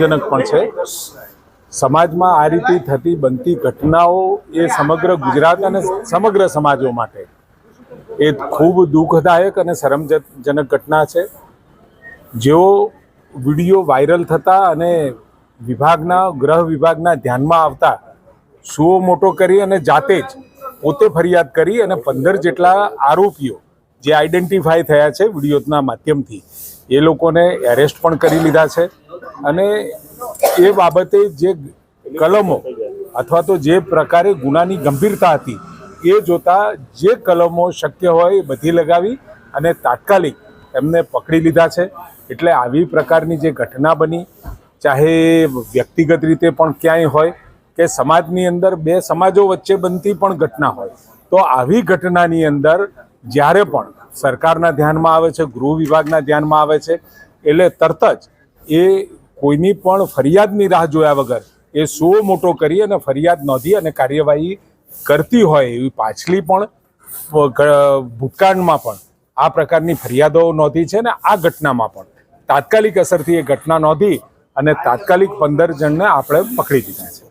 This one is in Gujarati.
શરમજનક પણ છે. સમાજમાં આ રીતે થતી બનતી ઘટનાઓ એ સમગ્ર ગુજરાત અને સમગ્ર સમાજો માટે એ ખૂબ દુઃખદાયક અને શરમજનક ઘટના છે. જેઓ વીડિયો વાયરલ થતા અને વિભાગના, ગ્રહ વિભાગના ધ્યાનમાં આવતા સુઓ મોટો કરી અને જાતે જ પોતે ફરિયાદ કરી અને પંદર જેટલા આરોપીઓ જે આઈડેન્ટિફાય થયા છે વિડીયોના માધ્યમથી, એ લોકોને એરેસ્ટ પણ કરી લીધા છે. અને એ બાબતે જે કલમો અથવા તો જે પ્રકારે ગુનાની ગંભીરતા હતી, એ જોતા જે કલમો શક્ય હોય એ બધી લગાવી અને તાત્કાલિક એમને પકડી લીધા છે. એટલે આવી પ્રકારની જે ઘટના બની, ચાહે વ્યક્તિગત રીતે પણ ક્યાંય હોય કે સમાજની અંદર બે સમાજો વચ્ચે બનતી પણ ઘટના હોય, તો આવી ઘટનાની અંદર જ્યારે પણ સરકારના ધ્યાનમાં આવે છે, ગૃહ વિભાગના ધ્યાનમાં આવે છે, એટલે તરત જ એ કોઈની પણ ફરિયાદની રાહ જોયા વગર એ સો મોટો કરી અને ફરિયાદ નોંધી અને કાર્યવાહી કરતી હોય એવી પાછલી પણ ભૂતકાળમાં પણ આ પ્રકારની ફરિયાદો નોંધી છે ને આ ઘટનામાં પણ. તાત્કાલિક અસરથી એ ઘટના નોંધી અને તાત્કાલિક પંદર જણને આપણે પકડી દીધા છે.